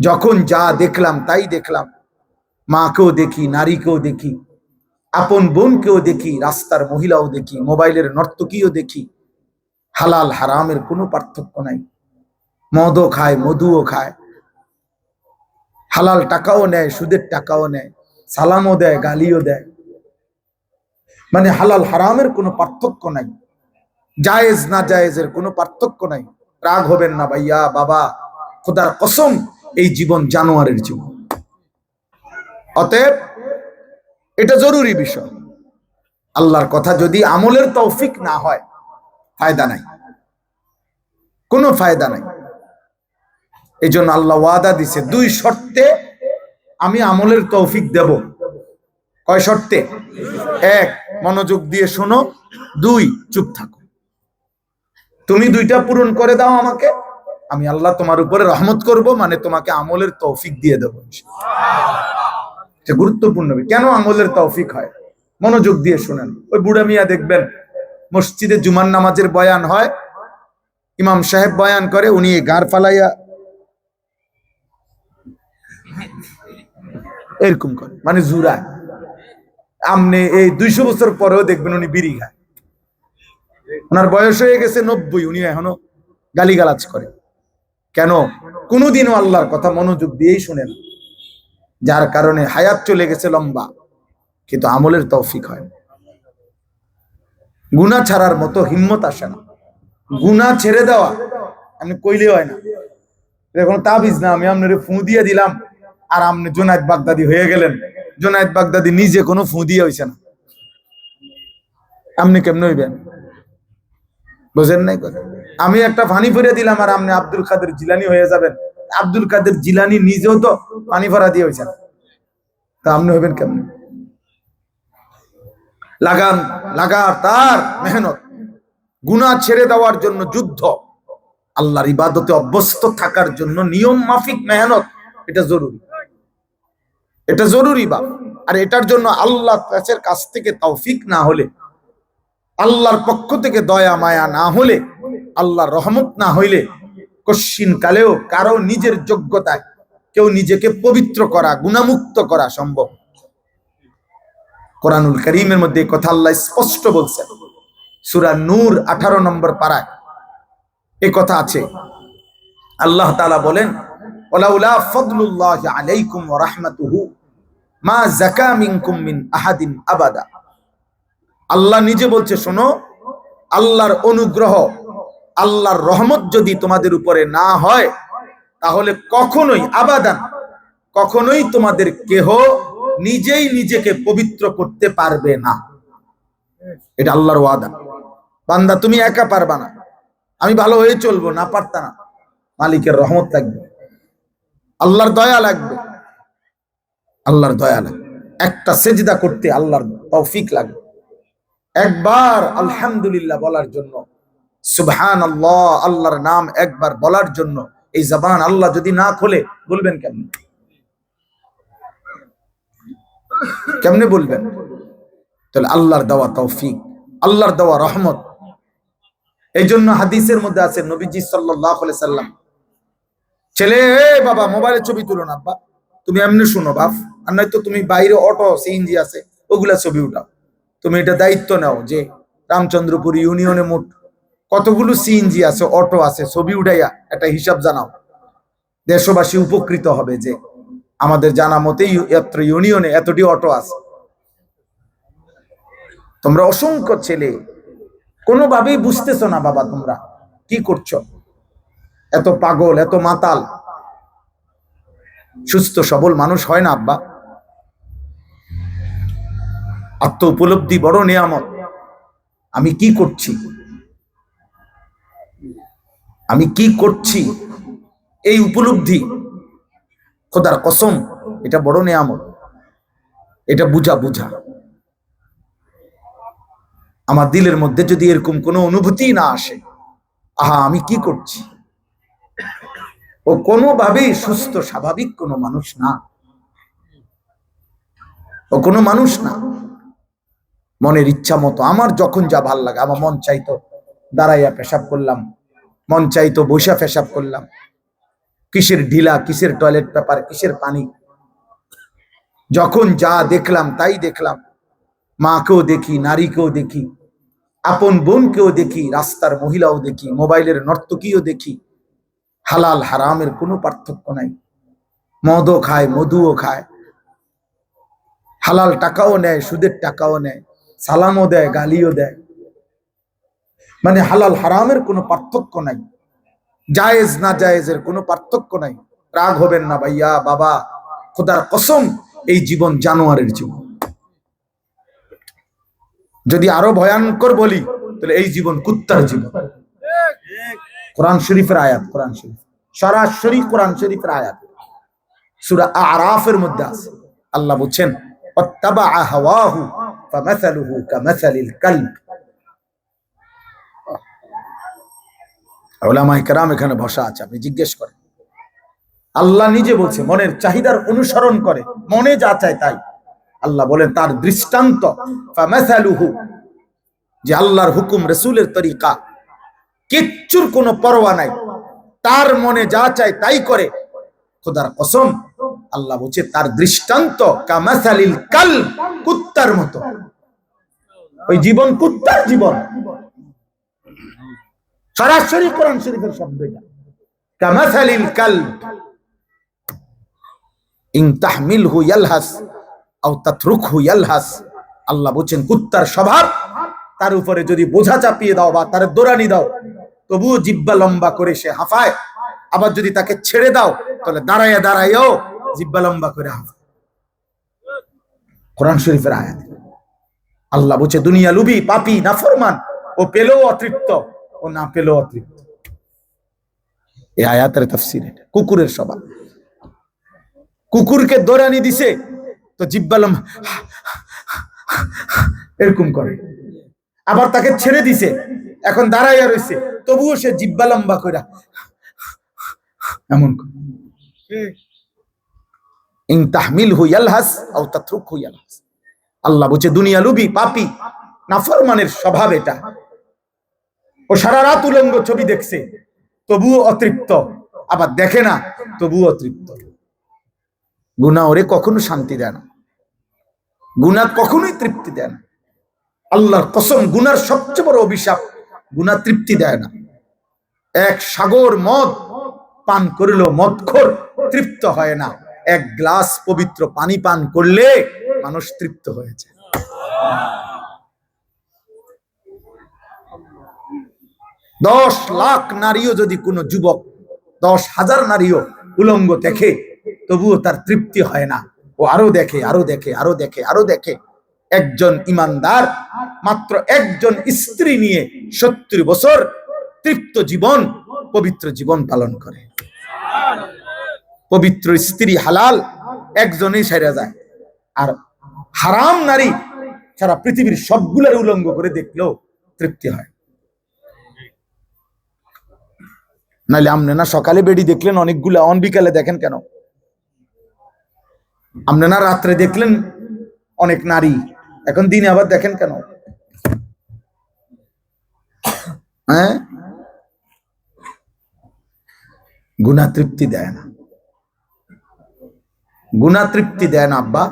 যখন যা দেখলাম তাই দেখলাম। মাকেও দেখি, নারীকেও দেখি, আপন বোনকেও দেখি, রাস্তার মহিলাও দেখি, মোবাইলের নর্তকীও দেখি। হালাল হারামের কোনো পার্থক্য নাই। মদও খায়, মধুও খায়। হালাল টাকাও নেয়, সুদের টাকাও নেয়, সালামও দেয়, গালিও দেয়। মানে হালাল হারামের কোনো পার্থক্য নাই। জায়েজ না জায়েজের কোনো পার্থক্য নাই। রাগ হবেন না ভাইয়া, বাবা, খোদার কসম। এই জীবন জানোয়ারের জীবন। অতএব এটা জরুরি বিষয়। আল্লাহর কথা যদি আমলের তৌফিক না হয়, ফায়দা নাই। কোনো ফায়দা নাই। এই জন্য আল্লাহ ওয়াদা দিছে, দুই শর্তে আমি আমলের তৌফিক দেব। কয় শর্তে? এক, মনোযোগ দিয়ে শোনো। দুই, চুপ থাকো। তুমি দুইটা পূরণ করে দাও আমাকে। আমি আল্লাহ তোমার উপরে রহমত করব মানে তোমাকে আমলের তৌফিক দিয়ে দেবো গুরুত্বপূর্ণ। কেন আমলের তৌফিক হয়? মনোযোগ দিয়ে শোনেন। ওই বুড়া মিয়া দেখবেন, মসজিদে জুমান নামাজের বয়ান হয়। ইমাম সাহেব বয়ান করে, উনি গার ফালাইয়া এরকম করে মানে জুরায় আমনে এই দুইশো বছর পরেও দেখবেন উনি বিড়ি খায়। ওনার বয়স হয়ে গেছে নব্বই, উনি এখনও গালিগালাজ করে। কেন? কোনোদিনও আল্লাহর কথা মনোযোগ দিয়েই শুনেন যার কারণে হায়াত চলে গেছে লম্বা, কিন্তু আমলের তৌফিক হয় না। গুনাহ ছাড়ার মতো হিম্মত আসে না। গুনাহ ছেড়ে দেওয়া আমি কইলে হয় না। এখন তাবিজ না, আমি আপনার ফু দিয়ে দিলাম, আর আপনি জোনায়দ বাগদাদি হয়ে গেলেন। জোনায়দ বাগদাদি নিজে কোনো ফু দিয়ে হইছে না। আপনি কেমন হইবেন? বুঝেন নাই কথা? আমি একটা পানি ভরে দিলাম আর আপনি আব্দুল কাদের জিলানি হয়ে যাবেন। আব্দুল কাদের জিলানি নিজেও তো পানি ভরা দিয়ে হয়েছেন। তা আপনি হইবেন কেমন? লাগান, লাগার তার মেহনত। গুনাহ ছেড়ে দেওয়ার জন্য যুদ্ধ। আল্লাহর ইবাদতে অভ্যস্ত থাকার জন্য নিয়ম মাফিক মেহনত। এটা জরুরি। এটা জরুরি বা আর এটার জন্য আল্লাহ কাছের কাছ থেকে তৌফিক না হলে আল্লাহর পক্ষ থেকে দয়া, মায়া না হলে, আল্লাহর রহমত না হইলে কশ্চিন কালেও কারও নিজের যোগ্যতায় কেউ নিজেকে পবিত্র করা, গুণামুক্ত করা সম্ভব। কোরআনুল করিমের মধ্যে কথা আল্লাহ স্পষ্ট বলছেন। সুরা নূর আঠারো নম্বর পাড়ায় এ কথা আছে। আল্লাহ তালা বলেন ফদলুল্লাহ আলাইকুম রাহমাতুহু মা যাকা মিনকুম মিন আহাদিন আবাদা। আল্লাহ নিজে বলছে, শোনো, আল্লাহর অনুগ্রহ, আল্লাহর রহমত যদি তোমাদের উপরে না হয়, তাহলে কখনোই, আবাদান, কখনোই তোমাদের কেহ নিজেই নিজেকে পবিত্র করতে পারবে না। এটা আল্লাহর ওয়াদা। বান্দা, তুমি একা পারবা না। আমি ভালো হয়ে চলবো, না পারতা না। মালিকের রহমত লাগবে। আল্লাহর দয়া লাগবে। আল্লাহর দয়া লাগবে। একটা সেজদা করতে আল্লাহর তৌফিক লাগবে। একবার আলহামদুলিল্লাহ বলার জন্য সুবহান আল্লাহ আল্লাহর নাম একবার বলার জন্য এই জবান আল্লাহ যদি না খোলে, বলবেন কেমন? কেমনে বলবেন? তাহলে আল্লাহর দেওয়া তৌফিক, আল্লাহর দেওয়া রহমত। এই জন্য হাদিসের মধ্যে আছে, নবীজি সাল্লাহ সাল্লাম, ছেলে বাবা মোবাইলে ছবি তুলো না, আব্বা। তুমি এমনি শুনো, বাপ। আর নয়তো তুমি বাইরে অটো, সিএনজি আছে, ওগুলা ছবি উঠাও। তুমি এটা দায়িত্ব নাও যে রামচন্দ্রপুর ইউনিয়নে মোট কতগুলো সিএনজি আছে অটো আছে, ছবি উঠাইয়া একটা হিসাব জানাও। দেশবাসী উপকৃত হবে যে আমাদের জানা মতে এত্র ইউনিয়নে এতটি অটো আছে। তোমরা অসংখ্য ছেলে, কোনোভাবেই বুঝতেছো না বাবা তোমরা, কি করছ? এত পাগল, এত মাতাল। সুস্থ, সবল মানুষ হয় না আব্বা। আত্ম উপলব্ধি বড় নিয়ামত। আমি কি করছি? আমি কি করছি? এই উপলব্ধি, খোদার কসম, এটা বড় নিয়ামত। এটা বুঝা বুঝা। আমার দিলের মধ্যে যদি এরকম কোনো অনুভূতি না আসে, আহা, আমি কি করছি? ও কোনোভাবেই সুস্থ, স্বাভাবিক কোনো মানুষ না। ও কোনো মানুষ না। মনের ইচ্ছা মতো, আমার যখন যা ভালো লাগে, আমার মন চাইতো দাঁড়াইয়া পেশাব করলাম, মন চাইতো বৈশা পেশাব করলাম। কিসের ঢিলা, কিসের টয়লেট পেপার কিসের পানি? যখন যা দেখলাম তাই দেখলাম। মাকেও দেখি, নারীকেও দেখি, আপন বোনকেও দেখি, রাস্তার মহিলাও দেখি, মোবাইলের নর্তকীও দেখি। হালাল হারামের কোনো পার্থক্য নাই। মদও খায় মধুও খায়। হালাল টাকাও নেয়, সুদের টাকাও নেয়। সালামও দেয়, গালিও দেয়। মানে হালাল হারামের কোনো পার্থক্য নাই। জায়েজ না জায়েজের কোনো পার্থক্য নাই। রাগ হবেন না ভাইয়া, বাবা, খোদার কসম, এই জীবন জানোয়ারের জীবন। যদি আরও ভয়ঙ্কর বলি, তাহলে এই জীবন কুত্তার জীবন। কোরআন শরীফের আয়াত, কোরআন শরীফ। সরাসরি কোরআন শরীফের আয়াত। সূরা আরাফের মধ্যে আছে। আল্লাহ বলছেন হাওয়াহু ফামাসালুহু কামাসালিল কালব ওলামাই কেরাম এখানে বসা আছে, আপনি জিজ্ঞেস করেন। আল্লাহ নিজে বলছে, মনের চাহিদার অনুসরণ করে, মনে যা চায় তাই। আল্লাহ বলেন, তার দৃষ্টান্ত যে আল্লাহর হুকুম, রসুলের তরিকা। কিচ্ছুর কোনো পরোয়া নাই। তার মনে যা চায় তাই করে। খোদার কসম, আল্লাহ বলছে, তার দৃষ্টান্ত, কামাসালিল কাল কুত্তার মতো। ওই জীবন কুত্তার জীবন। সরাসরি কোরআন শরীফের শব্দ এটা। কামাসালিল ইয়ালহাস আও ইয়ালহাস। আল্লাহ বলছেন, কুত্তার স্বভাব, তার উপরে যদি বোঝা চাপিয়ে দাও বা তার দৌড়ানি দাও, তবুও জিব্বা লম্বা করে সে হাফায়। আবার যদি তাকে ছেড়ে দাও, তাহলে দাঁড়াইয়া দাঁড়াইও জিব্বা লম্বা করে হাফায়। কোরআন শরীফের আয়াত। আল্লাহ বলছে, দুনিয়া লুবি, পাপি, নাফরমান। ও পেলেও অতৃপ্ত, ও না পেলেও অতৃপ্ত। এই আয়াতের তফসির এটা, কুকুরের স্বভাব। কুকুরকে দৌড়ানি দিছে, তো জিব্বা লম্বা, এরকম করে। আবার তাকে ছেড়ে দিছে, এখন দাঁড়াইয়া রয়েছে, তবুও সে জিব্বা করে এমন করে। ইন তাহমিল আল্লাহ বলছে, দুনিয়া লুবি, পাপি, নাফরমানের স্বভাব এটা। ও সারা রাত উলঙ্গ ছবি দেখছে, তবুও অতৃপ্ত। আবার দেখে না, তবুও অতৃপ্ত। গুনা ওরে কখনো শান্তি দেয় না। গুনা কখনোই তৃপ্তি দেয় না। আল্লাহর কসম গুনার সবচেয়ে বড় অভিশাপ গুনা তৃপ্তি দেয় না। এক সাগর মদ পান করলেও মদখোর তৃপ্ত হয় না। এক গ্লাস পবিত্র পানি পান করলে মানুষ তৃপ্ত হয়েছে। দশ লাখ নারীও যদি কোনো যুবক, দশ হাজার নারীও উলঙ্গ দেখে, তবুও তার তৃপ্তি হয় না। ও আরও দেখে আরও দেখে আরও দেখে আরও দেখে। একজন ইমানদার, মাত্র একজন স্ত্রী নিয়ে সত্তর বছর তৃপ্ত জীবন, পবিত্র জীবন পালন করে। পবিত্র স্ত্রী হালাল, একজনই সেরা যায়। আর হারাম নারী সারা পৃথিবীর সবগুলোর উলঙ্গ করে দেখলেও তৃপ্তি হয়। নাহলে আপনি না সকালে বেডি দেখলেন, অনেকগুলো অন বিকালে দেখেন কেন? আপনি না রাত্রে দেখলেন অনেক নারী, এখন দিনে আবার দেখেন কেন? হ্যাঁ? গুণা তৃপ্তি দেয় না। গুণা দেন আব্বা।